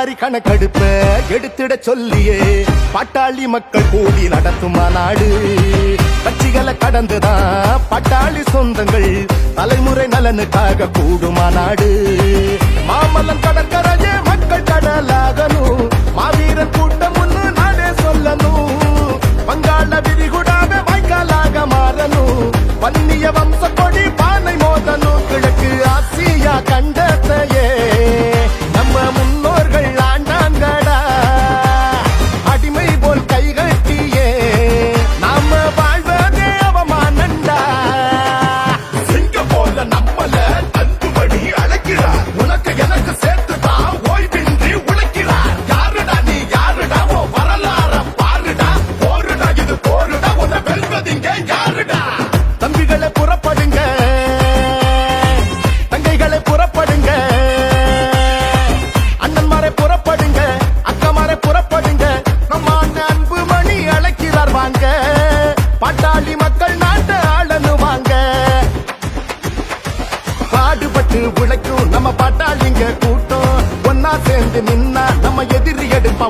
வாரி கணக்கெடுப்ப எடுத்திட சொல்லியே. பட்டாளி மக்கள் கூடி நடத்துமா நாடு? கட்சிகளை கடந்துதான் பட்டாளி சொந்தங்கள் தலைமுறை நலனுக்காக கூடுமா நாடு? மாமல்லம் கடற்கரையே போட்டு உழைக்கும் நம்ம பாட்டாளிங்க கூட்டம். ஒன்னா சேர்ந்து நின்னா நம்ம எதிரி எடுப்பா.